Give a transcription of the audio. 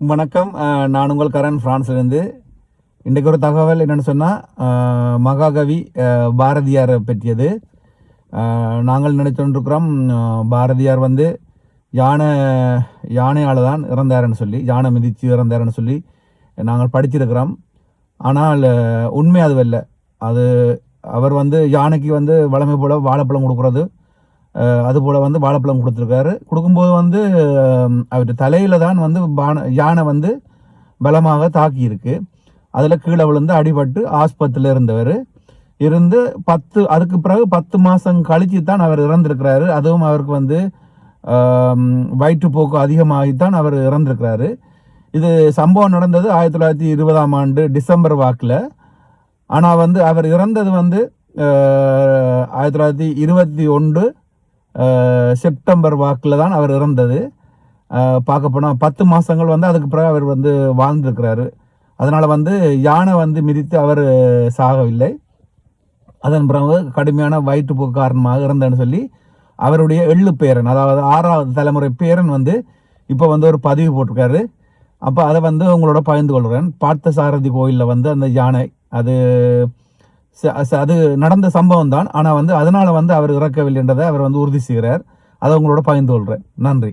வணக்கம். நான் உங்கள் கரண் பிரான்ஸ்லேருந்து இன்றைக்கு ஒரு தகவல் என்னென்னு சொன்னால் மகாகவி பாரதியாரை பற்றியது. நாங்கள் நினைச்சொண்டிருக்கிறோம் பாரதியார் வந்து யானை யானையால் தான் இறந்தாருன்னு சொல்லி யானை மிதித்து இறந்தாருன்னு சொல்லி நாங்கள் படிச்சிருக்கிறோம் ஆனால் அஹ், உண்மை அதுவல்ல. அது அவர் வந்து யானைக்கு வந்து வளமை போல வாழைப்பழம் கொடுக்குறது. அதுபோல் வந்து வாழைப்பழம் கொடுத்துருக்காரு. கொடுக்கும்போது வந்து அவர் தலையில் தான் வந்து பான யானை வந்து பலமாக தாக்கி இருக்கு அதில் கீழே விழுந்து அடிபட்டு ஆஸ்பத்திரியில் இருந்தவர். இருந்து பத்து அதுக்கு பிறகு பத்து மாதம் கழித்து தான் அவர் இறந்திருக்கிறாரு. அதுவும் அவருக்கு வந்து ஆம், வயிற்றுப்போக்கு அதிகமாகித்தான் அவர் இறந்திருக்கிறாரு. இது சம்பவம் நடந்தது ஆயிரத்தி தொள்ளாயிரத்தி இருபதாம் ஆண்டு டிசம்பர் வாக்கில். ஆனால் வந்து அவர் இறந்தது வந்து ஆயிரத்தி தொள்ளாயிரத்தி இருபத்தி ஒன்று செப்டம்பர் வாக்கில் தான் அவர் இறந்தது. பார்க்க போனால் பத்து மாதங்கள் வந்து அதுக்கு பிறகு அவர் வந்து வாழ்ந்திருக்கிறாரு. அதனால் வந்து யானை வந்து மிதித்து அவர் சாகவில்லை. அதன் பிறகு கடுமையான வயிற்றுப்போக்கு காரணமாக இறந்தேன்னு சொல்லி அவருடைய எள்ளு பேரன் அதாவது ஆறாவது தலைமுறை பேரன் வந்து இப்போ வந்து ஒரு பதிவு போட்டிருக்காரு. அப்போ அதை வந்து உங்களோட பகிர்ந்து கொள்கிறேன். பார்த்த சாரதி கோயிலில் வந்து அந்த யானை அது அது நடந்த சம்பவம் தான் ஆனால் வந்து அதனால் வந்து அவர் இறக்கவில்லைன்றதை அவர் வந்து உறுதி செய்கிறார். அதை உங்களோட பகிர்ந்து கொள்கிறேன் நன்றி.